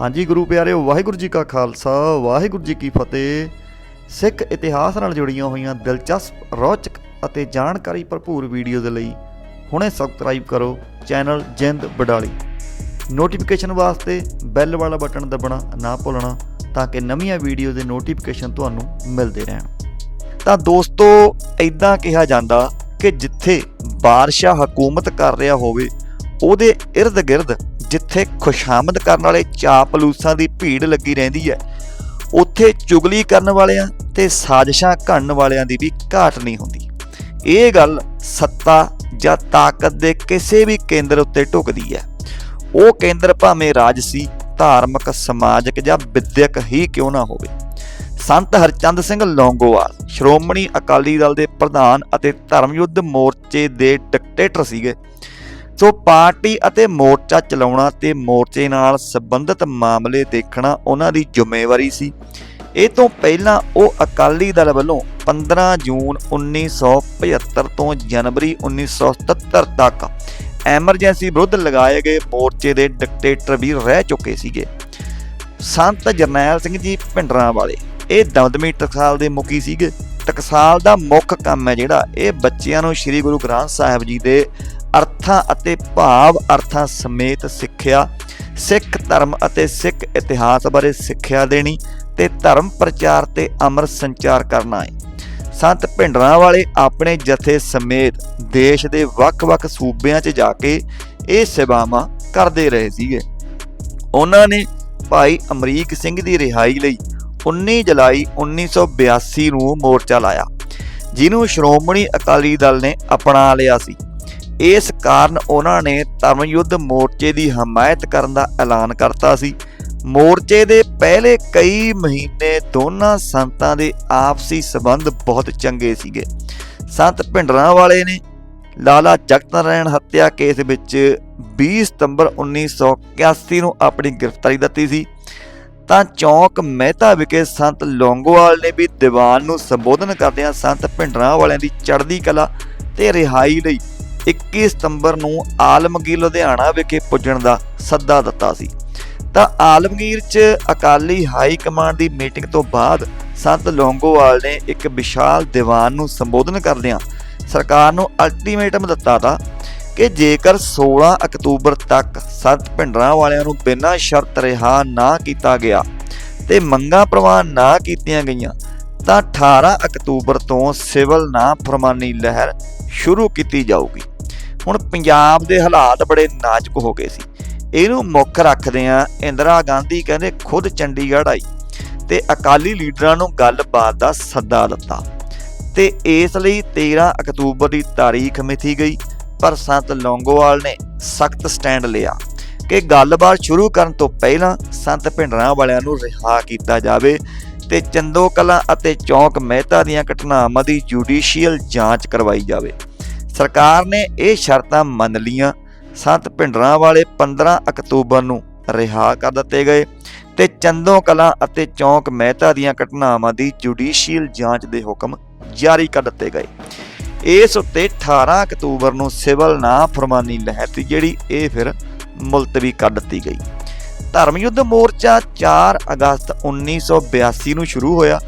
ਹਾਂਜੀ ਗੁਰੂ ਪਿਆਰਿਓ, ਵਾਹਿਗੁਰੂ ਜੀ ਕਾ ਖਾਲਸਾ, ਵਾਹਿਗੁਰੂ ਜੀ ਕੀ ਫਤਿਹ। ਸਿੱਖ ਇਤਿਹਾਸ ਨਾਲ ਜੁੜੀਆਂ ਹੋਈਆਂ ਦਿਲਚਸਪ, ਰੌਚਕ ਅਤੇ ਜਾਣਕਾਰੀ ਭਰਪੂਰ ਵੀਡੀਓ ਦੇ ਲਈ ਹੁਣੇ ਸਬਸਕ੍ਰਾਈਬ ਕਰੋ ਚੈਨਲ ਜਿੰਦ ਬਡਾਲੀ। ਨੋਟੀਫਿਕੇਸ਼ਨ ਵਾਸਤੇ ਬੈਲ ਵਾਲਾ ਬਟਨ ਦਬਣਾ ਨਾ ਭੁੱਲਣਾ ਤਾਂ ਕਿ ਨਵੀਆਂ ਵੀਡੀਓ ਦੇ ਨੋਟੀਫਿਕੇਸ਼ਨ ਤੁਹਾਨੂੰ ਮਿਲਦੇ ਰਹਿਣ। ਤਾਂ ਦੋਸਤੋ ਐਦਾਂ ਕਿਹਾ ਜਾਂਦਾ ਕਿ ਜਿੱਥੇ ਬਾਦਸ਼ਾਹ ਹਕੂਮਤ ਕਰ ਰਿਹਾ ਹੋਵੇ ਉਹਦੇ ird-gird ਜਿੱਥੇ ਖੁਸ਼ਾਮਦ ਕਰਨ ਵਾਲੇ ਚਾਪਲੂਸਾਂ ਦੀ ਭੀੜ ਲੱਗੀ ਰਹਿੰਦੀ ਹੈ, ਉੱਥੇ ਚੁਗਲੀ ਕਰਨ ਵਾਲਿਆਂ ਤੇ ਸਾਜ਼ਿਸ਼ਾਂ ਘੜਨ ਵਾਲਿਆਂ ਦੀ ਵੀ ਘਾਟ ਨਹੀਂ ਹੁੰਦੀ। ਇਹ ਗੱਲ ਸੱਤਾ ਜਾਂ ਤਾਕਤ ਦੇ ਕਿਸੇ ਵੀ ਕੇਂਦਰ ਉੱਤੇ ਢੁਕਦੀ ਹੈ। ਉਹ ਕੇਂਦਰ ਭਾਵੇਂ ਰਾਜਸੀ, ਧਾਰਮਿਕ, ਸਮਾਜਿਕ ਜਾਂ ਵਿਦਿਅਕ ਹੀ ਕਿਉਂ ਨਾ ਹੋਵੇ। ਸੰਤ ਹਰਚੰਦ ਸਿੰਘ ਲੌਂਗੋਵਾਲ, ਸ਼੍ਰੋਮਣੀ ਅਕਾਲੀ ਦਲ ਦੇ ਪ੍ਰਧਾਨ ਅਤੇ ਧਰਮ ਯੁੱਧ ਮੋਰਚੇ ਦੇ ਡਿਕਟੇਟਰ ਸੀਗੇ। ਸੋ ਪਾਰਟੀ ਅਤੇ ਮੋਰਚਾ ਚਲਾਉਣਾ ਤੇ ਮੋਰਚੇ ਨਾਲ ਸੰਬੰਧਿਤ ਮਾਮਲੇ ਦੇਖਣਾ ਉਹਨਾਂ ਦੀ ਜ਼ਿੰਮੇਵਾਰੀ ਸੀ। ਇਹ ਤੋਂ ਪਹਿਲਾਂ ਉਹ ਅਕਾਲੀ ਦਲ ਵੱਲੋਂ 15 ਜੂਨ 1975 ਤੋਂ ਜਨਵਰੀ 1977 ਤੱਕ ਐਮਰਜੈਂਸੀ ਵਿਰੁੱਧ ਲਗਾਏ ਗਏ ਮੋਰਚੇ ਦੇ ਡਿਕਟੇਟਰ ਵੀ ਰਹਿ ਚੁੱਕੇ ਸੀਗੇ। ਸੰਤ ਜਰਨੈਲ ਸਿੰਘ ਜੀ ਭਿੰਡਰਾਂ ਵਾਲੇ, ਇਹ ਦਮਦਮੀ ਟਕਸਾਲ ਦੇ ਮੁਖੀ ਸੀਗੇ। ਟਕਸਾਲ ਦਾ ਮੁੱਖ ਕੰਮ ਹੈ ਜਿਹੜਾ, ਇਹ ਬੱਚਿਆਂ ਨੂੰ ਸ੍ਰੀ ਗੁਰੂ ਗ੍ਰੰਥ ਸਾਹਿਬ ਜੀ ਦੇ ਅਰਥਾਂ ਅਤੇ ਭਾਵ ਅਰਥਾਂ ਸਮੇਤ ਸਿੱਖਿਆ, ਸਿੱਖ ਧਰਮ ਅਤੇ ਸਿੱਖ ਇਤਿਹਾਸ ਬਾਰੇ ਸਿੱਖਿਆ ਦੇਣੀ ਤੇ ਧਰਮ ਪ੍ਰਚਾਰ ਤੇ ਅਮਰ ਸੰਚਾਰ ਕਰਨਾ ਹੈ। ਸੰਤ ਭਿੰਡਰਾਂ ਵਾਲੇ ਆਪਣੇ ਜਥੇ ਸਮੇਤ ਦੇਸ਼ ਦੇ ਵੱਖ-ਵੱਖ ਸੂਬਿਆਂ 'ਚ ਜਾ ਕੇ ਇਹ ਸੇਵਾਵਾਂ ਕਰਦੇ ਰਹੇ ਸੀਗੇ। ਉਹਨਾਂ ਨੇ ਭਾਈ ਅਮਰੀਕ ਸਿੰਘ ਦੀ ਰਿਹਾਈ ਲਈ 19 ਜੁਲਾਈ 1982 ਨੂੰ ਮੋਰਚਾ ਲਾਇਆ, ਜਿਹਨੂੰ ਸ਼੍ਰੋਮਣੀ ਅਕਾਲੀ ਦਲ ਨੇ ਅਪਣਾ ਲਿਆ ਸੀ। ਇਸ ਕਾਰਨ ਉਹਨਾਂ ਨੇ ਧਰਮ ਯੁੱਧ ਮੋਰਚੇ ਦੀ ਹਮਾਇਤ ਕਰਨ ਦਾ ਐਲਾਨ ਕਰਤਾ ਸੀ। ਮੋਰਚੇ ਦੇ ਪਹਿਲੇ ਕਈ ਮਹੀਨੇ ਦੋਨਾਂ ਸੰਤਾਂ ਦੇ ਆਪਸੀ ਸਬੰਧ ਬਹੁਤ ਚੰਗੇ ਸੀਗੇ। ਸੰਤ ਭਿੰਡਰਾਂ ਵਾਲੇ ਨੇ ਲਾਲਾ ਜਗਤ ਨਾਰਾਇਣ ਹੱਤਿਆ ਕੇਸ ਵਿੱਚ 20 ਸਤੰਬਰ 1981 ਨੂੰ ਆਪਣੀ ਗ੍ਰਿਫਤਾਰੀ ਦਿੱਤੀ ਸੀ। ਤਾਂ ਚੌਕ ਮਹਿਤਾ ਵਿਖੇ ਸੰਤ ਲੌਂਗੋਵਾਲ ਨੇ ਵੀ ਦੀਵਾਨ ਨੂੰ ਸੰਬੋਧਨ ਕਰਦਿਆਂ ਸੰਤ ਭਿੰਡਰਾਂ ਵਾਲਿਆਂ ਦੀ ਚੜ੍ਹਦੀ ਕਲਾ ਤੇ ਰਿਹਾਈ ਲਈ 21 ਸਤੰਬਰ ਨੂੰ ਆਲਮਗੀਰ ਲੁਧਿਆਣਾ ਵਿਖੇ ਪੁੱਜਣ ਦਾ ਸੱਦਾ ਦਿੱਤਾ ਸੀ। ਤਾਂ ਆਲਮਗੀਰ 'ਚ ਅਕਾਲੀ ਹਾਈ ਕਮਾਂਡ ਦੀ ਮੀਟਿੰਗ ਤੋਂ ਬਾਅਦ ਸੰਤ ਲੌਂਗੋਵਾਲ ਨੇ ਇੱਕ ਵਿਸ਼ਾਲ ਦੀਵਾਨ ਨੂੰ ਸੰਬੋਧਨ ਕਰਦਿਆਂ ਸਰਕਾਰ ਨੂੰ ਅਲਟੀਮੇਟਮ ਦਿੱਤਾ ਤਾ ਕਿ ਜੇਕਰ 16 ਅਕਤੂਬਰ ਤੱਕ ਸੰਤ ਭਿੰਡਰਾਂ ਵਾਲਿਆਂ ਨੂੰ ਬਿਨਾਂ ਸ਼ਰਤ ਰਿਹਾ ਨਾ ਕੀਤਾ ਗਿਆ ਤੇ ਮੰਗਾਂ ਪ੍ਰਵਾਨ ਨਾ ਕੀਤੀਆਂ ਗਈਆਂ, ਤਾਂ 18 ਅਕਤੂਬਰ ਤੋਂ ਸਿਵਲ ਨਾ ਫਰਮਾਨੀ ਲਹਿਰ ਸ਼ੁਰੂ ਕੀਤੀ ਜਾਊਗੀ। ਹੁਣ ਪੰਜਾਬ ਦੇ ਹਾਲਾਤ ਬੜੇ ਨਾਜ਼ੁਕ ਹੋ ਗਏ ਸੀ। ਇਹਨੂੰ ਮੁੱਖ ਰੱਖਦੇ ਆ ਇੰਦਰਾ ਗਾਂਧੀ ਕਹਿੰਦੇ ਖੁਦ ਚੰਡੀਗੜ੍ਹ ਆਈ ਤੇ ਅਕਾਲੀ ਲੀਡਰਾਂ ਨੂੰ ਗੱਲਬਾਤ ਦਾ ਸੱਦਾ ਦਿੱਤਾ। ਤੇ ਇਸ ਲਈ 13 ਅਕਤੂਬਰ ਦੀ ਤਾਰੀਖ ਮਿਥੀ ਗਈ, ਪਰ ਸੰਤ ਲੌਂਗੋਵਾਲ ਨੇ ਸਖਤ ਸਟੈਂਡ ਲਿਆ ਕਿ ਗੱਲਬਾਤ ਸ਼ੁਰੂ ਕਰਨ ਤੋਂ ਪਹਿਲਾਂ ਸੰਤ ਭਿੰਡਰਾਂ ਵਾਲਿਆਂ ਨੂੰ ਰਿਹਾ ਕੀਤਾ ਜਾਵੇ ਤੇ ਚੰਦੋ ਕਲਾਂ ਅਤੇ ਚੌਕ ਮਹਿਤਾ ਦੀਆਂ ਘਟਨਾਵਾਂ ਦੀ ਜੁਡੀਸ਼ੀਅਲ ਜਾਂਚ ਕਰਵਾਈ ਜਾਵੇ। ਸਰਕਾਰ ਨੇ ਇਹ ਸ਼ਰਤਾਂ ਮੰਨ ਲੀਆਂ ਸੰਤ ਭਿੰਡਰਾਂ ਵਾਲੇ 15 ਅਕਤੂਬਰ ਨੂੰ ਰਿਹਾ ਕਰ ਦਿੱਤੇ ਗਏ ਤੇ ਚੰਦੋ ਕਲਾਂ ਅਤੇ ਚੌਂਕ ਮਹਿਤਾ ਦੀਆਂ ਘਟਨਾਵਾਂ ਦੀ ਜੁਡੀਸ਼ੀਅਲ ਜਾਂਚ ਦੇ ਹੁਕਮ ਜਾਰੀ ਕਰ ਦਿੱਤੇ ਗਏ। ਇਸ ਉੱਤੇ 18 ਅਕਤੂਬਰ ਨੂੰ ਸਿਵਲ ਨਾ ਫਰਮਾਨੀ ਲਹਿਰ ਸੀ, ਜਿਹੜੀ ਇਹ ਫਿਰ ਮੁਲਤਵੀ ਕਰ ਦਿੱਤੀ ਗਈ। ਧਰਮ ਯੁੱਧ ਮੋਰਚਾ 4 ਅਗਸਤ 1982 ਨੂੰ ਸ਼ੁਰੂ ਹੋਇਆ।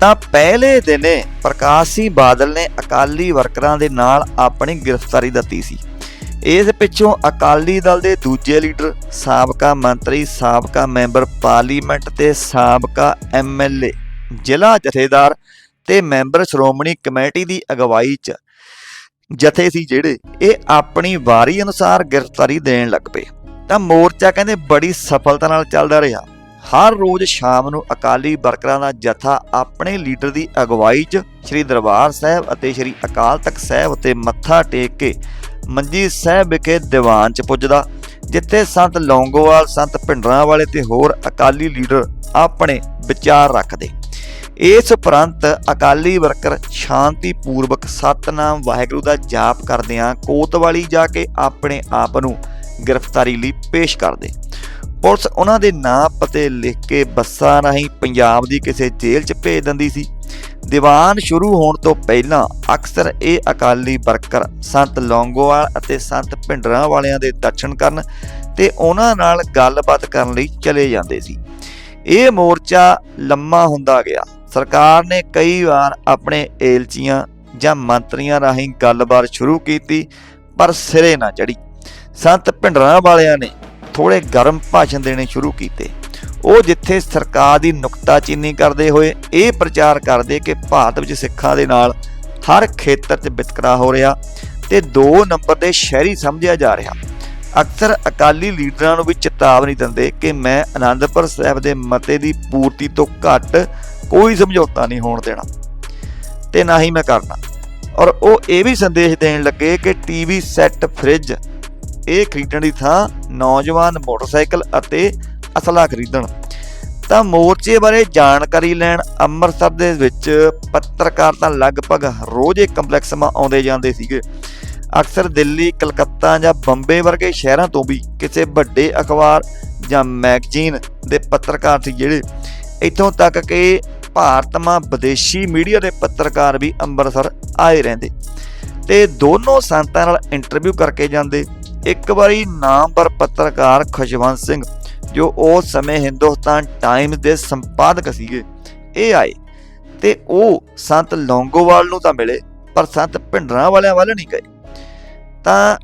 ਤਾਂ ਪਹਿਲੇ ਦਿਨੇ ਪ੍ਰਕਾਸ਼ ਸਿੰਘ ਬਾਦਲ ਨੇ ਅਕਾਲੀ ਵਰਕਰਾਂ ਦੇ ਨਾਲ ਆਪਣੀ ਗ੍ਰਿਫਤਾਰੀ ਦਿੱਤੀ ਸੀ। ਇਸ ਪਿੱਛੋਂ ਅਕਾਲੀ ਦਲ ਦੇ ਦੂਜੇ ਲੀਡਰ, ਸਾਬਕਾ ਮੰਤਰੀ, ਸਾਬਕਾ ਮੈਂਬਰ ਪਾਰਲੀਮੈਂਟ ਤੇ ਸਾਬਕਾ ਐਮਐਲਏ ਜ਼ਿਲ੍ਹਾ ਜਥੇਦਾਰ ਤੇ ਮੈਂਬਰ ਸ਼੍ਰੋਮਣੀ ਕਮੇਟੀ ਦੀ ਅਗਵਾਈ 'ਚ ਜਥੇ ਸੀ ਜਿਹੜੇ ਇਹ ਆਪਣੀ ਵਾਰੀ ਅਨੁਸਾਰ ਗ੍ਰਿਫਤਾਰੀ ਦੇਣ ਲੱਗ ਪਏ। ਤਾਂ ਮੋਰਚਾ ਕਹਿੰਦੇ ਬੜੀ ਸਫਲਤਾ ਨਾਲ ਚੱਲਦਾ ਰਿਹਾ। ਹਰ ਰੋਜ਼ ਸ਼ਾਮ ਨੂੰ ਅਕਾਲੀ ਵਰਕਰਾਂ ਦਾ ਜਥਾ ਆਪਣੇ ਲੀਡਰ ਦੀ ਅਗਵਾਈ 'ਚ ਸ੍ਰੀ ਦਰਬਾਰ ਸਾਹਿਬ ਅਤੇ ਸ੍ਰੀ ਅਕਾਲ ਤਖਤ ਸਾਹਿਬ ਉੱਤੇ ਮੱਥਾ ਟੇਕ ਕੇ ਮੰਜੀ ਸਾਹਿਬ ਵਿਖੇ ਦੀਵਾਨ 'ਚ ਪੁੱਜਦਾ, ਜਿੱਥੇ ਸੰਤ ਲੌਂਗੋਵਾਲ, ਸੰਤ ਭਿੰਡਰਾਂ ਵਾਲੇ ਤੇ ਹੋਰ ਅਕਾਲੀ ਲੀਡਰ ਆਪਣੇ ਵਿਚਾਰ ਰੱਖਦੇ। ਇਸ ਉਪਰੰਤ ਅਕਾਲੀ ਵਰਕਰ ਸ਼ਾਂਤੀ ਪੂਰਵਕ ਸਤਨਾਮ ਵਾਹਿਗੁਰੂ ਦਾ ਜਾਪ ਕਰਦਿਆਂ ਕੋਤਵਾਲੀ ਜਾ ਕੇ ਆਪਣੇ ਆਪ ਨੂੰ ਗ੍ਰਿਫਤਾਰੀ ਲਈ ਪੇਸ਼ ਕਰਦੇ। ਪੁਲਿਸ ਉਹਨਾਂ ਦੇ ਨਾਂ ਪਤੇ ਲਿਖ ਕੇ ਬੱਸਾਂ ਰਾਹੀਂ ਪੰਜਾਬ ਦੀ ਕਿਸੇ ਜੇਲ੍ਹ 'ਚ ਭੇਜ ਦਿੰਦੀ ਸੀ। ਦੀਵਾਨ ਸ਼ੁਰੂ ਹੋਣ ਤੋਂ ਪਹਿਲਾਂ ਅਕਸਰ ਇਹ ਅਕਾਲੀ ਵਰਕਰ ਸੰਤ ਲੌਂਗੋਵਾਲ ਅਤੇ ਸੰਤ ਭਿੰਡਰਾਂ ਵਾਲਿਆਂ ਦੇ ਦਰਸ਼ਨ ਕਰਨ ਤੇ ਉਹਨਾਂ ਨਾਲ ਗੱਲਬਾਤ ਕਰਨ ਲਈ ਚਲੇ ਜਾਂਦੇ ਸੀ। ਇਹ ਮੋਰਚਾ ਲੰਮਾ ਹੁੰਦਾ ਗਿਆ। ਸਰਕਾਰ ਨੇ ਕਈ ਵਾਰ ਆਪਣੇ ਏਲਚੀਆਂ ਜਾਂ ਮੰਤਰੀਆਂ ਰਾਹੀਂ ਗੱਲਬਾਤ ਸ਼ੁਰੂ ਕੀਤੀ, ਪਰ ਸਿਰੇ ਨਾ ਚੜੀ ਸੰਤ ਭਿੰਡਰਾਂ ਵਾਲਿਆਂ ਨੇ ਥੋੜੇ ਗਰਮ ਭਾਸ਼ਣ ਦੇਣੇ ਸ਼ੁਰੂ ਕੀਤੇ। ਉਹ ਜਿੱਥੇ ਸਰਕਾਰ ਦੀ ਨੁਕਤਾਚੀਨੀ ਕਰਦੇ ਹੋਏ, ਇਹ ਪ੍ਰਚਾਰ ਕਰਦੇ ਕਿ ਭਾਰਤ ਵਿੱਚ ਸਿੱਖਾਂ ਦੇ ਨਾਲ ਹਰ ਖੇਤਰ 'ਚ ਵਿਤਕਰਾ ਹੋ ਰਿਹਾ ਤੇ 2 ਨੰਬਰ ਦੇ ਸ਼ਹਿਰੀ ਸਮਝਿਆ ਜਾ ਰਿਹਾ। ਅਕਸਰ ਅਕਾਲੀ ਲੀਡਰਾਂ ਨੂੰ ਵੀ ਚੇਤਾਵਨੀ ਦਿੰਦੇ ਕਿ ਮੈਂ ਆਨੰਦਪੁਰ ਸਾਹਿਬ ਦੇ ਮਤੇ ਦੀ ਪੂਰਤੀ ਤੋਂ ਘੱਟ ਕੋਈ ਸਮਝੌਤਾ ਨਹੀਂ ਹੋਣ ਦੇਣਾ ਤੇ ਨਾ ਹੀ ਮੈਂ ਕਰਨਾ। ਔਰ ਉਹ ਇਹ ਵੀ ਸੰਦੇਸ਼ ਦੇਣ ਲੱਗੇ ਕਿ ਟੀਵੀ ਸੈੱਟ, ਫ੍ਰਿਜ ਇਹ ਖਰੀਦਣ ਦੀ ਥਾਂ ਨੌਜਵਾਨ ਮੋਟਰਸਾਈਕਲ ਅਤੇ ਅਸਲਾ ਖਰੀਦਣ। ਤਾਂ ਮੋਰਚੇ ਬਾਰੇ ਜਾਣਕਾਰੀ ਲੈਣ ਅੰਮ੍ਰਿਤਸਰ ਦੇ ਵਿੱਚ ਪੱਤਰਕਾਰ ਤਾਂ ਲਗਭਗ ਰੋਜ਼ ਇਹ ਕੰਪਲੈਕਸ ਮਾ ਆਉਂਦੇ ਜਾਂਦੇ ਸੀਗੇ। ਅਕਸਰ ਦਿੱਲੀ, ਕਲਕੱਤਾ ਜਾਂ ਬੰਬੇ ਵਰਗੇ ਸ਼ਹਿਰਾਂ ਤੋਂ ਵੀ ਕਿਸੇ ਵੱਡੇ ਅਖਬਾਰ ਜਾਂ ਮੈਗਜ਼ੀਨ ਦੇ ਪੱਤਰਕਾਰ ਸੀ ਜਿਹੜੇ। ਇੱਥੋਂ ਤੱਕ ਕਿ ਭਾਰਤ ਮਾ ਵਿਦੇਸ਼ੀ ਮੀਡੀਆ ਦੇ ਪੱਤਰਕਾਰ ਵੀ ਅੰਮ੍ਰਿਤਸਰ ਆਏ ਰਹਿੰਦੇ। ਤੇ ਦੋਨੋਂ ਸੰਤਾਂ ਨਾਲ ਇੰਟਰਵਿਊ ਕਰਕੇ ਜਾਂਦੇ। ਇੱਕ ਵਾਰੀ ਨਾਮਵਰ ਪੱਤਰਕਾਰ ਖੁਸ਼ਵੰਤ ਸਿੰਘ, ਜੋ ਉਸ ਸਮੇਂ ਹਿੰਦੁਸਤਾਨ ਟਾਈਮਜ਼ ਦੇ ਸੰਪਾਦਕ ਸੀਗੇ, ਇਹ ਆਏ ਤੇ ਉਹ ਸੰਤ ਲੌਂਗੋਵਾਲ ਨੂੰ ਤਾਂ ਮਿਲੇ, ਪਰ ਸੰਤ ਭਿੰਡਰਾਂ ਵਾਲਿਆਂ ਵੱਲ ਨਹੀਂ ਗਏ। ਤਾਂ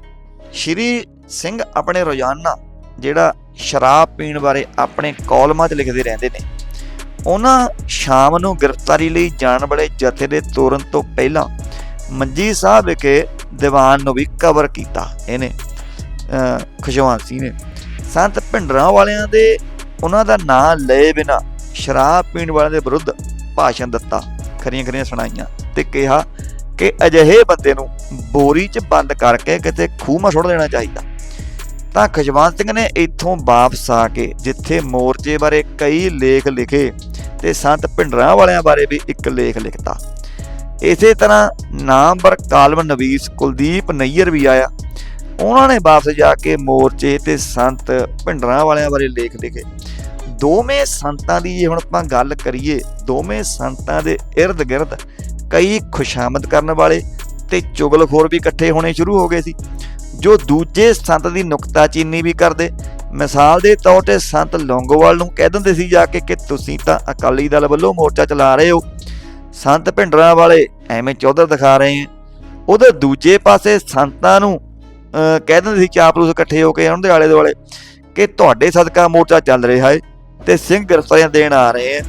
ਸ਼੍ਰੀ ਸਿੰਘ ਆਪਣੇ ਰੋਜ਼ਾਨਾ ਜਿਹੜਾ ਸ਼ਰਾਬ ਪੀਣ ਬਾਰੇ ਆਪਣੇ ਕਾਲਮਾਂ 'ਚ ਲਿਖਦੇ ਰਹਿੰਦੇ ਨੇ, ਉਹਨਾਂ ਸ਼ਾਮ ਨੂੰ ਗ੍ਰਿਫਤਾਰੀ ਲਈ ਜਾਣ ਵਾਲੇ ਜਥੇ ਦੇ ਤੋਰਨ ਤੋਂ ਪਹਿਲਾਂ ਮੰਜੀ ਸਾਹਿਬ ਵਿਖੇ ਦੀਵਾਨ ਨੂੰ ਵੀ ਕਵਰ ਕੀਤਾ ਇਹਨੇ। ਅਹ ਸਿੰਘ ਨੇ। ਸੰਤ ਭਿੰਡਰਾਂ ਵਾਲਿਆਂ ਦੇ ਉਹਨਾਂ ਦਾ ਨਾਂ ਲਏ ਬਿਨਾ ਸ਼ਰਾਬ ਪੀਣ ਵਾਲਿਆਂ ਦੇ ਵਿਰੁੱਧ ਭਾਸ਼ਣ ਦਿੱਤਾ। ਖਰੀਆਂ ਖਰੀਆਂ ਸੁਣਾਈਆਂ ਤੇ ਕਿਹਾ ਕਿ ਅਜਿਹੇ ਬੰਦੇ ਨੂੰ ਬੋਰੀ 'ਚ ਬੰਦ ਕਰਕੇ ਕਿਤੇ ਖੂਹ ਮਾ ਸੁੱਟ ਦੇਣਾ ਚਾਹੀਦਾ। ਤਾਂ ਖੁਸ਼ਵੰਤ ਸਿੰਘ ਨੇ ਇੱਥੋਂ ਵਾਪਸ ਆ ਕੇ ਜਿੱਥੇ ਮੋਰਚੇ ਬਾਰੇ ਕਈ ਲੇਖ ਲਿਖੇ ਤੇ ਸੰਤ ਭਿੰਡਰਾਂ ਵਾਲਿਆਂ ਬਾਰੇ ਵੀ ਇੱਕ ਲੇਖ ਲਿਖਤਾ। ਇਸੇ ਤਰ੍ਹਾਂ ਨਾਮਵਰ ਕਾਲਮ ਨਵੀਸ ਕੁਲਦੀਪ ਨਈਅਰ ਵੀ ਆਇਆ। ਉਹਨਾਂ ਨੇ ਵਾਪਸ ਜਾ ਕੇ ਮੋਰਚੇ ਤੇ ਸੰਤ ਭਿੰਡਰਾਂ ਵਾਲਿਆਂ ਬਾਰੇ ਲੇਖ ਲਿਖੇ। ਦੋਵੇਂ ਸੰਤਾਂ ਦੀ ਜੇ ਹੁਣ ਆਪਾਂ ਗੱਲ ਕਰੀਏ, ਦੋਵੇਂ ਸੰਤਾਂ ਦੇ ird ਗਿਰਦ ਕਈ ਖੁਸ਼ਾਮਦ ਕਰਨ ਵਾਲੇ ਤੇ ਚੁਗਲਖੋਰ ਵੀ ਇਕੱਠੇ ਹੋਣੇ ਸ਼ੁਰੂ ਹੋ ਗਏ ਸੀ। ਜੋ ਦੂਜੇ ਸੰਤ ਦੀ ਨੁਕਤਾਚੀਨੀ ਵੀ ਕਰਦੇ, ਮਿਸਾਲ ਦੇ ਤੌਰ ਤੇ ਸੰਤ ਲੌਂਗੋਵਾਲ ਨੂੰ ਕਹਿ ਦਿੰਦੇ ਸੀ ਜਾ ਕੇ ਕਿ ਤੁਸੀਂ ਤਾਂ ਅਕਾਲੀ ਦਲ ਵੱਲੋਂ ਮੋਰਚਾ ਚਲਾ ਰਹੇ ਹੋ। ਸੰਤ ਭਿੰਡਰਾਂ ਵਾਲੇ ਐਵੇਂ ਚੌਧਰ ਦਿਖਾ ਰਹੇ ਆ ਉਧਰ ਦੂਜੇ ਪਾਸੇ ਸੰਤਾਂ ਨੂੰ ਕਹਿ ਦਿੰਦੇ ਸੀ ਚਾਪਲੂਸ ਇਕੱਠੇ ਹੋ ਕੇ ਉਹਨਾਂ ਦੇ ਆਲੇ ਦੁਆਲੇ ਕਿ ਤੁਹਾਡੇ ਸਦਕਾ ਮੋਰਚਾ ਚੱਲ ਰਿਹਾ ਹੈ ਤੇ ਸਿੰਘ ਗ੍ਰਿਫਤਾਰੀਆਂ ਦੇਣ ਆ ਰਹੇ ਹੈ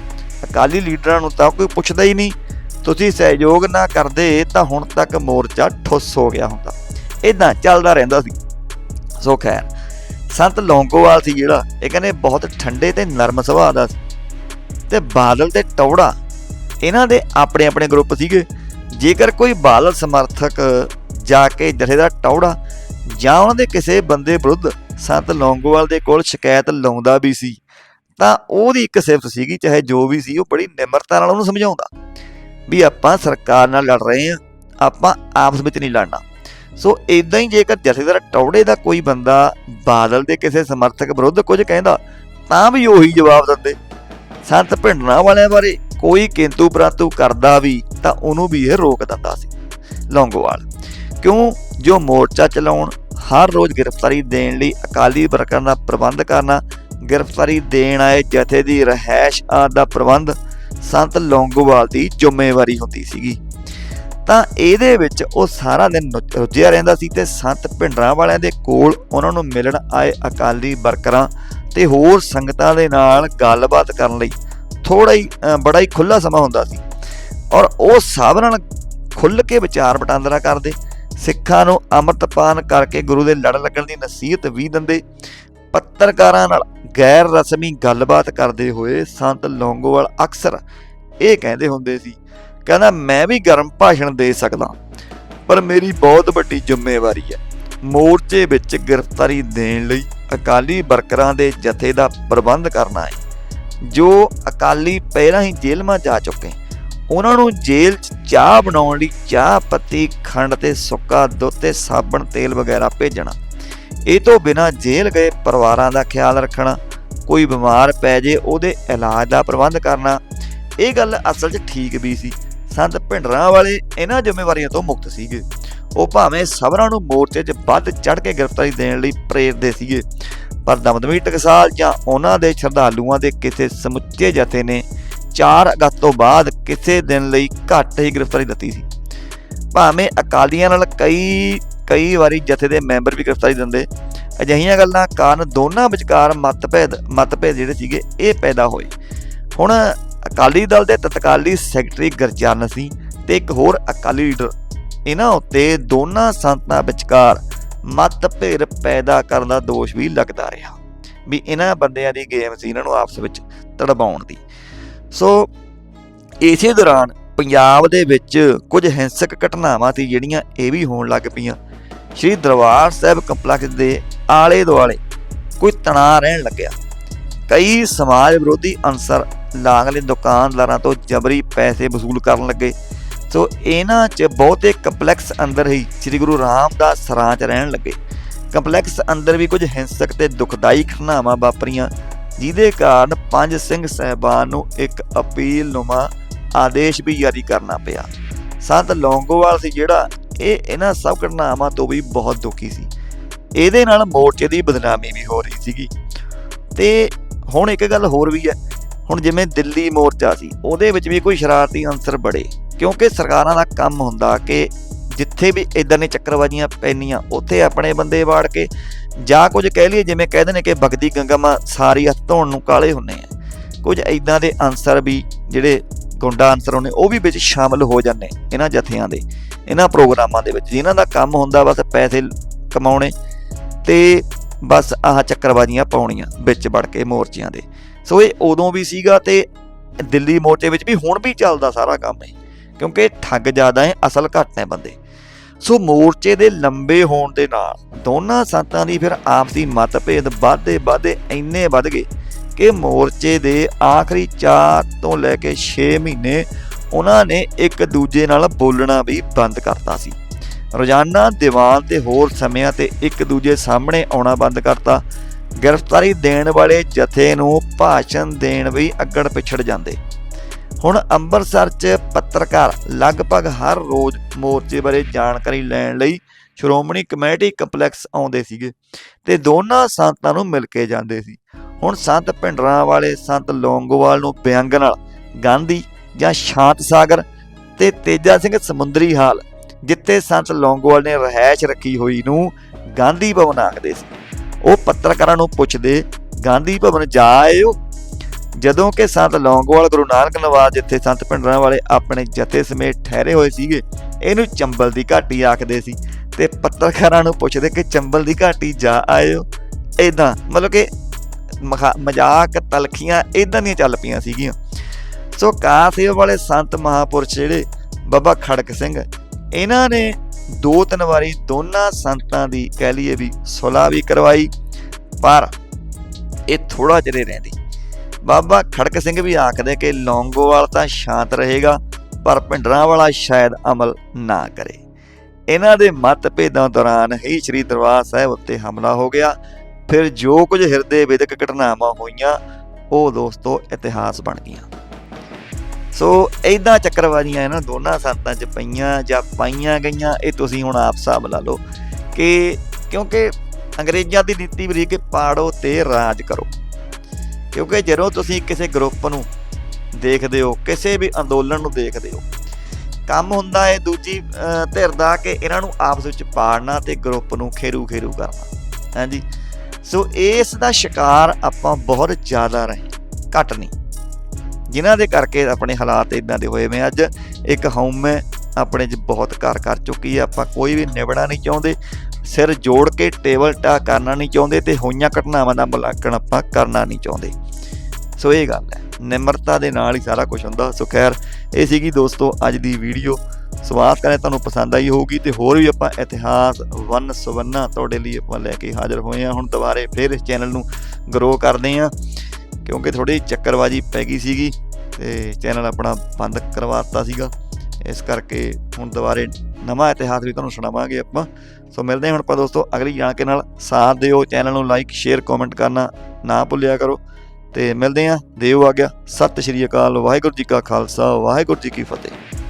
ਅਕਾਲੀ ਲੀਡਰਾਂ ਨੂੰ ਤਾਂ ਕੋਈ ਪੁੱਛਦਾ ਹੀ ਨਹੀਂ। ਤੁਸੀਂ ਸਹਿਯੋਗ ਨਾ ਕਰਦੇ ਤਾਂ ਹੁਣ ਤੱਕ ਮੋਰਚਾ ਠੁੱਸ ਹੋ ਗਿਆ ਹੁੰਦਾ। ਇਦਾਂ ਚੱਲਦਾ ਰਹਿੰਦਾ ਸੀ। ਸੋ ਖੈਰ, ਸੰਤ ਲੌਂਗੋਵਾਲ ਸੀ ਜਿਹੜਾ, ਇਹ ਕਹਿੰਦੇ ਬਹੁਤ ਠੰਡੇ ਤੇ ਨਰਮ ਸੁਭਾਅ ਦਾ ਸੀ। ਤੇ ਬਾਦਲ ਤੇ ਟੌੜਾ, ਇਹਨਾਂ ਦੇ ਆਪਣੇ ਆਪਣੇ ਗਰੁੱਪ ਸੀਗੇ। ਜੇਕਰ ਕੋਈ ਬਾਦਲ ਸਮਰਥਕ ਜਾ ਕੇ ਜਥੇਦਾਰ ਟੌੜਾ ਜਾਂ ਉਹਨਾਂ ਦੇ ਕਿਸੇ ਬੰਦੇ ਵਿਰੁੱਧ ਸੰਤ ਲੌਂਗੋਵਾਲ ਦੇ ਕੋਲ ਸ਼ਿਕਾਇਤ ਲਾਉਂਦਾ ਵੀ ਸੀ, ਤਾਂ ਉਹਦੀ ਇੱਕ ਸਿਫਤ ਸੀਗੀ, ਚਾਹੇ ਜੋ ਵੀ ਸੀ, ਉਹ ਬੜੀ ਨਿਮਰਤਾ ਨਾਲ ਉਹਨੂੰ ਸਮਝਾਉਂਦਾ ਵੀ ਆਪਾਂ ਸਰਕਾਰ ਨਾਲ ਲੜ ਰਹੇ ਹਾਂ, ਆਪਾਂ ਆਪਸ ਵਿੱਚ ਨਹੀਂ ਲੜਨਾ। ਸੋ ਇਦਾਂ ਹੀ ਜੇਕਰ ਜਥੇਦਾਰ ਟੌੜੇ ਦਾ ਕੋਈ ਬੰਦਾ ਬਾਦਲ ਦੇ ਕਿਸੇ ਸਮਰਥਕ ਵਿਰੁੱਧ ਕੁਝ ਕਹਿੰਦਾ, ਤਾਂ ਵੀ ਉਹੀ ਜਵਾਬ ਦਿੰਦੇ। ਸੰਤ ਭਿੰਡਰਾਂ ਵਾਲਿਆਂ ਬਾਰੇ ਕੋਈ ਕਿੰਤੂ ਪ੍ਰੰਤੂ ਕਰਦਾ ਵੀ, ਤਾਂ ਉਹਨੂੰ ਵੀ ਇਹ ਰੋਕ ਦਿੰਦਾ ਸੀ, ਲੌਂਗੋਵਾਲ। ਕਿਉਂ? ਜੋ ਮੋਰਚਾ ਚਲਾਉਣ, ਹਰ ਰੋਜ਼ ਗ੍ਰਿਫਤਾਰੀ ਦੇਣ ਲਈ ਅਕਾਲੀ ਵਰਕਰਾਂ ਦਾ ਪ੍ਰਬੰਧ ਕਰਨਾ, ਗ੍ਰਿਫਤਾਰੀ ਦੇਣ ਆਏ ਜਥੇ ਦੀ ਰਹਿائش ਆਦ ਦਾ ਪ੍ਰਬੰਧ ਸੰਤ ਲੌਂਗੋਵਾਲ ਦੀ ਜ਼ਿੰਮੇਵਾਰੀ ਹੁੰਦੀ ਸੀਗੀ। ਤਾਂ ਇਹਦੇ ਵਿੱਚ ਉਹ ਸਾਰਾ ਦਿਨ ਰੁੱਝਿਆ ਰਹਿੰਦਾ ਸੀ ਤੇ ਸੰਤ ਭਿੰਡਰਾਂ ਵਾਲਿਆਂ ਦੇ ਕੋਲ ਉਹਨਾਂ ਨੂੰ ਮਿਲਣ ਆਏ ਅਕਾਲੀ ਵਰਕਰਾਂ ਤੇ ਹੋਰ ਸੰਗਤਾਂ ਦੇ ਨਾਲ ਗੱਲਬਾਤ ਕਰਨ ਲਈ ਥੋੜਾ ਹੀ ਬੜਾ ਹੀ ਖੁੱਲਾ ਸਮਾਂ ਹੁੰਦਾ ਸੀ। ਔਰ ਉਹ ਸਭ ਨਾਲ ਖੁੱਲ ਕੇ ਵਿਚਾਰ ਵਟਾਂਦਰਾ ਕਰਦੇ ਸਿੱਖਾਂ ਨੂੰ ਅੰਮ੍ਰਿਤਪਾਨ ਕਰਕੇ ਗੁਰੂ ਦੇ ਲੜ ਲੱਗਣ ਦੀ ਨਸੀਹਤ ਵੀ ਦਿੰਦੇ। ਪੱਤਰਕਾਰਾਂ ਨਾਲ ਗੈਰ ਰਸਮੀ ਗੱਲਬਾਤ ਕਰਦੇ ਹੋਏ ਸੰਤ ਲੌਂਗੋਵਾਲ ਅਕਸਰ ਇਹ ਕਹਿੰਦੇ ਹੁੰਦੇ ਸੀ, ਕਹਿੰਦਾ, ਮੈਂ ਵੀ ਗਰਮ ਭਾਸ਼ਣ ਦੇ ਸਕਦਾ, ਪਰ ਮੇਰੀ ਬਹੁਤ ਵੱਡੀ ਜ਼ਿੰਮੇਵਾਰੀ ਹੈ। ਮੋਰਚੇ ਵਿੱਚ ਗ੍ਰਿਫਤਾਰੀ ਦੇਣ ਲਈ ਅਕਾਲੀ ਵਰਕਰਾਂ ਦੇ ਜਥੇ ਦਾ ਪ੍ਰਬੰਧ ਕਰਨਾ ਹੈ। ਜੋ ਅਕਾਲੀ ਪਹਿਲਾਂ ਹੀ ਜੇਲ੍ਹ ਜਾ ਚੁੱਕੇ ਉਹਨਾਂ ਨੂੰ ਜੇਲ੍ਹ 'ਚ ਚਾਹ ਬਣਾਉਣ ਲਈ ਚਾਹ ਪੱਤੀ, ਖੰਡ ਤੇ ਸੁੱਕਾ ਦੁੱਧ ਤੇ ਸਾਬਣ, ਤੇਲ ਵਗੈਰਾ ਭੇਜਣਾ। ਇਹ ਤੋਂ ਬਿਨਾ ਜੇਲ੍ਹ ਗਏ ਪਰਿਵਾਰਾਂ ਦਾ ਖਿਆਲ ਰੱਖਣਾ, ਕੋਈ ਬਿਮਾਰ ਪੈ ਜੇ ਉਹਦੇ ਇਲਾਜ ਦਾ ਪ੍ਰਬੰਧ ਕਰਨਾ, ਇਹ ਗੱਲ ਅਸਲ 'ਚ ਠੀਕ ਵੀ ਸੀ। ਸੰਤ ਭਿੰਡਰਾਂ ਵਾਲੇ ਇਹਨਾਂ ਜ਼ਿੰਮੇਵਾਰੀਆਂ ਤੋਂ ਮੁਕਤ ਸੀਗੇ। ਉਹ ਭਾਵੇਂ ਸਭਰਾਂ ਨੂੰ ਮੋਰਚੇ 'ਚ ਵੱਧ ਚੜ ਕੇ ਗ੍ਰਿਫਤਾਰੀ ਦੇਣ ਲਈ ਪ੍ਰੇਰਦੇ ਸੀਗੇ, ਪਰ ਦਮਦਮੀ ਟਕਸਾਲ ਜਾਂ ਉਹਨਾਂ ਦੇ ਸ਼ਰਧਾਲੂਆਂ ਦੇ ਕਿਸੇ ਸਮੁੱਚੇ ਜਥੇ ਨੇ 4 ਅਗਸਤ ਤੋਂ ਬਾਅਦ ਕਿਸੇ ਦਿਨ ਲਈ ਘੱਟ ਹੀ ਗ੍ਰਿਫਤਾਰੀ ਦਿੱਤੀ ਸੀ। ਭਾਵੇਂ ਅਕਾਲੀਆਂ ਨਾਲ ਕਈ ਕਈ ਵਾਰੀ ਜਥੇ ਦੇ ਮੈਂਬਰ ਵੀ ਗ੍ਰਿਫਤਾਰੀ ਦਿੰਦੇ, ਅਜਿਹੀਆਂ ਗੱਲਾਂ ਕਾਰਨ ਦੋਨਾਂ ਵਿਚਕਾਰ ਮਤਭੇਦ ਮਤਭੇਦ ਜਿਹੜੇ ਸੀਗੇ, ਇਹ ਪੈਦਾ ਹੋਏ। ਹੁਣ ਅਕਾਲੀ ਦਲ ਦੇ ਤਤਕਾਲੀ ਸੈਕਟਰੀ ਗੁਰਚਰਨ ਸਿੰਘ ਤੇ ਇੱਕ ਹੋਰ ਅਕਾਲੀ ਲੀਡਰ, ਇਹਨਾਂ ਉੱਤੇ ਦੋਨਾਂ ਸੰਤਾਂ ਵਿਚਕਾਰ ਮਤਭੇਦ ਪੈਦਾ ਕਰਨ ਦਾ ਦੋਸ਼ ਵੀ ਲੱਗਦਾ ਰਿਹਾ, ਵੀ ਇਹਨਾਂ ਬੰਦਿਆਂ ਦੀ ਗੇਮ ਸੀ, ਇਹਨਾਂ ਨੂੰ ਆਪਸ ਵਿੱਚ ਤੜਵਾਉਣ ਦੀ। ਸੋ ਇਸੇ ਦੌਰਾਨ ਪੰਜਾਬ ਦੇ ਵਿੱਚ ਕੁਝ ਹਿੰਸਕ ਘਟਨਾਵਾਂ ਸੀ ਜਿਹੜੀਆਂ ਇਹ ਵੀ ਹੋਣ ਲੱਗ ਪਈਆਂ। ਸ਼੍ਰੀ ਦਰਬਾਰ ਸਾਹਿਬ ਕੰਪਲੈਕਸ ਦੇ ਆਲੇ ਦੁਆਲੇ ਕੋਈ ਤਣਾਅ ਰਹਿਣ ਲੱਗਿਆ। ਕਈ ਸਮਾਜ ਵਿਰੋਧੀ ਅਨਸਰ ਲਾਗਲੇ ਦੁਕਾਨਦਾਰਾਂ ਤੋਂ ਜਬਰੀ ਪੈਸੇ ਵਸੂਲ ਕਰਨ ਲੱਗੇ। ਸੋ ਇਹਨਾਂ 'ਚ ਬਹੁਤੇ ਕੰਪਲੈਕਸ ਅੰਦਰ ਹੀ ਸ੍ਰੀ ਗੁਰੂ ਰਾਮਦਾਸ ਸਰਾਂ 'ਚ ਰਹਿਣ ਲੱਗੇ। ਕੰਪਲੈਕਸ ਅੰਦਰ ਵੀ ਕੁਝ ਹਿੰਸਕ ਤੇ ਦੁਖਦਾਈ ਘਟਨਾਵਾਂ ਵਾਪਰੀਆਂ। ਜਿਹਦੇ ਕਾਰਨ ਪੰਜ ਸਿੰਘ ਸਹਿਬਾਨ ਨੂੰ ਇੱਕ ਅਪੀਲ ਨੁਮਾ ਆਦੇਸ਼ ਵੀ ਜਾਰੀ ਕਰਨਾ ਪਿਆ। ਸੰਤ ਲੌਂਗੋਵਾਲ ਸੀ ਜਿਹੜਾ ਇਹ ਇਹਨਾਂ ਸਭ ਘਟਨਾਵਾਂ ਤੋਂ ਵੀ ਬਹੁਤ ਦੁਖੀ ਸੀ। ਇਹਦੇ ਨਾਲ ਮੋਰਚੇ ਦੀ ਬਦਨਾਮੀ ਵੀ ਹੋ ਰਹੀ ਸੀਗੀ। ਤੇ ਹੁਣ ਇੱਕ ਗੱਲ ਹੋਰ ਵੀ ਹੈ, ਹੁਣ ਜਿਵੇਂ ਦਿੱਲੀ ਮੋਰਚਾ ਸੀ, ਉਹਦੇ ਵਿੱਚ ਵੀ ਕੋਈ ਸ਼ਰਾਰਤੀ ਅੰਸਰ ਬੜੇ, ਕਿਉਂਕਿ ਸਰਕਾਰਾਂ ਦਾ ਕੰਮ ਹੁੰਦਾ ਕਿ ਜਿੱਥੇ ਵੀ ਇਦਾਂ ਦੀਆਂ ਚੱਕਰਵਾਜੀਆਂ ਪੈਣੀਆਂ ਉੱਥੇ ਆਪਣੇ ਬੰਦੇ ਵਾੜ ਕੇ ਜਾਂ ਕੁਝ ਕਹਿ ਲਈਏ ਜਿਵੇਂ ਕਹਿੰਦੇ ਨੇ ਕਿ ਬਗਦੀ ਗੰਗਾਮਾ ਸਾਰੀ ਹੱਥ ਧੋਣ ਨੂੰ ਕਾਲੇ ਹੁੰਨੇ ਆ। ਕੁਝ ਇਦਾਂ ਦੇ ਅੰਸਰ ਵੀ ਜਿਹੜੇ ਗੁੰਡਾ ਅੰਸਰ ਹੁੰਦੇ, ਉਹ ਵੀ ਵਿੱਚ ਸ਼ਾਮਲ ਹੋ ਜਾਂਦੇ ਇਹਨਾਂ ਜਥਿਆਂ ਦੇ, ਇਹਨਾਂ ਪ੍ਰੋਗਰਾਮਾਂ ਦੇ ਵਿੱਚ। ਜਿਨ੍ਹਾਂ ਦਾ ਕੰਮ ਹੁੰਦਾ ਬਸ ਪੈਸੇ ਕਮਾਉਣੇ ਤੇ ਬਸ ਆਹ ਚੱਕਰਬਾਜ਼ੀਆਂ ਪਾਉਣੀਆਂ ਵਿੱਚ ਵੜ ਕੇ ਮੋਰਚਿਆਂ ਦੇ। ਸੋ ਇਹ ਉਦੋਂ ਵੀ ਸੀਗਾ ਤੇ ਦਿੱਲੀ ਮੋਰਚੇ ਵਿੱਚ ਵੀ ਹੁਣ ਵੀ ਚੱਲਦਾ ਸਾਰਾ ਕੰਮ ਇਹ, ਕਿਉਂਕਿ ਠੱਗ ਜ਼ਿਆਦਾ ਹੈ, ਅਸਲ ਘੱਟ ਹੈ ਬੰਦੇ। ਸੋ ਮੋਰਚੇ ਦੇ ਲੰਬੇ ਹੋਣ ਦੇ ਨਾਲ ਦੋਨਾਂ ਸੰਤਾਂ ਦੀ ਫਿਰ ਆਪਸੀ ਮਤਭੇਦ ਵੱਧਦੇ ਵੱਧਦੇ ਇੰਨੇ ਵੱਧ ਗਏ ਕਿ ਮੋਰਚੇ ਦੇ ਆਖਰੀ 4 ਤੋਂ ਲੈ ਕੇ 6 ਮਹੀਨੇ ਉਹਨਾਂ ਨੇ ਇੱਕ ਦੂਜੇ ਨਾਲ ਬੋਲਣਾ ਵੀ ਬੰਦ ਕਰਤਾ ਸੀ। ਰੋਜ਼ਾਨਾ ਦੀਵਾਨ ਤੇ ਹੋਰ ਸਮਿਆਂ ਤੇ ਇੱਕ ਦੂਜੇ ਸਾਹਮਣੇ ਆਉਣਾ ਬੰਦ ਕਰਤਾ। ਗ੍ਰਿਫਤਾਰੀ ਦੇਣ ਵਾਲੇ ਜਥੇ ਨੂੰ ਭਾਸ਼ਣ ਦੇਣ ਵੀ ਅੱਗੜ ਪਿਛੜ ਜਾਂਦੇ। ਹੁਣ ਅੰਮ੍ਰਿਤਸਰ 'ਚ ਪੱਤਰਕਾਰ ਲਗਭਗ ਹਰ ਰੋਜ਼ ਮੋਰਚੇ ਬਾਰੇ ਜਾਣਕਾਰੀ ਲੈਣ ਲਈ ਸ਼੍ਰੋਮਣੀ ਕਮੇਟੀ ਕੰਪਲੈਕਸ ਆਉਂਦੇ ਸੀਗੇ ਤੇ ਦੋਨਾਂ ਸੰਤਾਂ ਨੂੰ ਮਿਲ ਕੇ ਜਾਂਦੇ ਸੀ। ਹੁਣ ਸੰਤ ਪਿੰਡਰਾਂ ਵਾਲੇ ਸੰਤ ਲੌਂਗੋਵਾਲ ਨੂੰ ਬਿਆੰਗ ਨਾਲ ਗਾਂਧੀ ਜਾਂ ਸ਼ਾਂਤ ਸਾਗਰ ਤੇ ਤੇਜਾ ਸਿੰਘ ਸਮੁੰਦਰੀ ਹਾਲ, ਜਿੱਥੇ ਸੰਤ ਲੌਂਗੋਵਾਲ ਨੇ ਰਹਿائش ਰੱਖੀ ਹੋਈ ਨੂੰ ਗਾਂਧੀ ਭਵਨ ਆਖਦੇ ਸੀ। ਉਹ ਪੱਤਰਕਾਰਾਂ ਨੂੰ ਪੁੱਛਦੇ, ਗਾਂਧੀ ਭਵਨ ਜਾ ਆਇਓ ਜਦੋਂ ਕਿ ਸੰਤ ਲੌਂਗੋਵਾਲ ਗੁਰੂ ਨਾਨਕ ਨਿਵਾਸ, ਜਿੱਥੇ ਸੰਤ ਪਿੰਡਰਾਂ ਵਾਲੇ ਆਪਣੇ ਜਥੇ ਸਮੇਤ ਠਹਿਰੇ ਹੋਏ ਸੀਗੇ, ਇਹਨੂੰ ਚੰਬਲ ਦੀ ਘਾਟੀ ਆਖਦੇ ਸੀ ਤੇ ਪੱਤਰਕਾਰਾਂ ਨੂੰ ਪੁੱਛਦੇ ਕਿ ਚੰਬਲ ਦੀ ਘਾਟੀ ਜਾ ਆਇਓ। ਹੋ ਇਦਾਂ ਮਤਲਬ ਕਿ ਮਖਾ- ਮਜ਼ਾਕ ਤਲਖੀਆਂ ਇਦਾਂ ਦੀਆਂ ਚੱਲ ਪਈਆਂ ਸੀਗੀਆਂ। ਸੋ ਕਾਸੇਵ ਵਾਲੇ ਸੰਤ ਮਹਾਪੁਰਸ਼ ਜਿਹੜੇ, ਬਾਬਾ ਖੜਕ ਸਿੰਘ, ਇਹਨਾਂ ਨੇ ਦੋ ਤਿੰਨ ਵਾਰੀ ਦੋਨਾਂ ਸੰਤਾਂ ਦੀ ਕਹਿ ਲਈਏ ਵੀ ਸੁਲਾ ਵੀ ਕਰਵਾਈ, ਪਰ ਇਹ ਥੋੜਾ ਚਿਰ ਰਹਿੰਦੀ। ਬਾਬਾ ਖੜਕ ਸਿੰਘ ਵੀ ਆਖਦੇ ਕਿ ਲੌਂਗੋਵਾਲ ਤਾਂ ਸ਼ਾਂਤ ਰਹੇਗਾ, ਪਰ ਭਿੰਡਰਾਂ ਵਾਲਾ ਸ਼ਾਇਦ ਅਮਲ ਨਾ ਕਰੇ। ਇਹਨਾਂ ਦੇ ਮਤਭੇਦਾਂ ਦੌਰਾਨ ਹੀ ਸ੍ਰੀ ਦਰਬਾਰ ਸਾਹਿਬ ਉੱਤੇ ਹਮਲਾ ਹੋ ਗਿਆ। ਫਿਰ ਜੋ ਕੁਝ ਹਿਰਦੇ ਵਿਦਕ ਘਟਨਾਵਾਂ ਹੋਈਆਂ, ਉਹ ਦੋਸਤੋ ਇਤਿਹਾਸ ਬਣ ਗਈਆਂ। ਸੋ ਐਦਾਂ ਚੱਕਰਵਾਦੀਆਂ ਇਹਨਾਂ ਦੋਨਾਂ ਸੰਤਾਂ 'ਚ ਪਈਆਂ ਜਾਂ ਪਾਈਆਂ ਗਈਆਂ, ਇਹ ਤੁਸੀਂ ਹੁਣ ਆਪ ਹਿਸਾਬ ਲਾ ਲਓ ਕਿ ਕਿਉਂਕਿ ਅੰਗਰੇਜ਼ਾਂ ਦੀ ਨੀਤੀ ਵੀ ਰਹੀ ਕਿ ਪਾੜੋ ਤੇ ਰਾਜ ਕਰੋ। ਕਿਉਂਕਿ ਜਦੋਂ ਤੁਸੀਂ ਕਿਸੇ ਗਰੁੱਪ ਨੂੰ ਦੇਖਦੇ ਹੋ, ਕਿਸੇ ਵੀ ਅੰਦੋਲਨ ਨੂੰ ਦੇਖਦੇ ਹੋ, ਕੰਮ ਹੁੰਦਾ ਹੈ ਦੂਜੀ ਧਿਰ ਦਾ ਕਿ ਇਹਨਾਂ ਨੂੰ ਆਪਸ ਵਿੱਚ ਪਾੜਨਾ ਤੇ ਗਰੁੱਪ ਨੂੰ ਖੇਰੂ ਖੇਰੂ ਕਰਨਾ। ਹਾਂਜੀ? ਸੋ ਇਸ ਦਾ ਸ਼ਿਕਾਰ ਆਪਾਂ ਬਹੁਤ ਜ਼ਿਆਦਾ ਰਹੇ, ਘੱਟ ਨਹੀਂ। ਜਿਨ੍ਹਾਂ ਦੇ ਕਰਕੇ ਆਪਣੇ ਹਾਲਾਤ ਇਦਾਂ ਦੇ ਹੋਏ ਮੈਂ ਅੱਜ ਇੱਕ ਹਉਮੈ ਆਪਣੇ 'ਚ ਬਹੁਤ ਘਰ ਕਰ ਚੁੱਕੀ ਹੈ। ਆਪਾਂ ਕੋਈ ਵੀ ਨਿਬੜਾ ਨਹੀਂ ਚਾਹੁੰਦੇ। ਸਿਰ ਜੋੜ ਕੇ ਟੇਬਲ ਟਾ ਕਰਨਾ ਨਹੀਂ ਚਾਹੁੰਦੇ ਤੇ ਹੋਈਆਂ ਘਟਨਾਵਾਂ ਦਾ ਮੁਲਾਂਕਣ ਆਪਾਂ ਕਰਨਾ ਨਹੀਂ ਚਾਹੁੰਦੇ। ਸੋ ਇਹ ਗੱਲ ਹੈ, ਨਿਮਰਤਾ ਦੇ ਨਾਲ ਹੀ ਸਾਰਾ ਕੁਝ ਹੁੰਦਾ। ਸੋ ਖੈਰ, ਇਹ ਸੀਗੀ ਦੋਸਤੋ ਅੱਜ ਦੀ ਵੀਡੀਓ। ਸਵਾਦ ਕਰੇ ਤੁਹਾਨੂੰ ਪਸੰਦ ਆਈ ਹੋਊਗੀ ਤੇ ਹੋਰ ਵੀ ਆਪਾਂ ਇਤਿਹਾਸ ਵਨ ਸਵੰਨਾ ਤੁਹਾਡੇ ਲਈ ਆਪਾਂ ਲੈ ਕੇ ਹਾਜ਼ਰ ਹੋਏ ਹਾਂ। ਹੁਣ ਦੁਬਾਰੇ ਫਿਰ ਇਸ ਚੈਨਲ ਨੂੰ ਗਰੋ ਕਰਦੇ ਹਾਂ, ਕਿਉਂਕਿ ਥੋੜੀ ਚੱਕਰਬਾਜੀ ਪੈ ਗਈ ਸੀਗੀ ਤੇ ਚੈਨਲ ਆਪਣਾ ਬੰਦ ਕਰਵਾਤਾ ਸੀਗਾ। ਇਸ ਕਰਕੇ ਹੁਣ ਦੁਬਾਰੇ ਨਵਾਂ ਇਤਿਹਾਸ ਵੀ ਤੁਹਾਨੂੰ ਸੁਣਾਵਾਂਗੇ ਆਪਾਂ। ਸੋ ਮਿਲਦੇ ਹਾਂ ਹੁਣ ਆਪਾਂ ਦੋਸਤੋ ਅਗਲੀ ਜਾਣਕਾਰੀ ਨਾਲ। ਸਾਥ ਦਿਓ ਚੈਨਲ ਨੂੰ ਲਾਈਕ ਸ਼ੇਅਰ ਕਮੈਂਟ ਕਰਨਾ ਨਾ ਭੁੱਲਿਆ ਕਰੋ। ਤੇ ਮਿਲਦੇ ਹਾਂ। ਦਿਓ ਆ ਗਿਆ ਸਤਿ ਸ਼੍ਰੀ ਅਕਾਲ। ਵਾਹਿਗੁਰੂ ਜੀ ਕਾ ਖਾਲਸਾ। ਵਾਹਿਗੁਰੂ ਜੀ ਕੀ ਫਤਿਹ।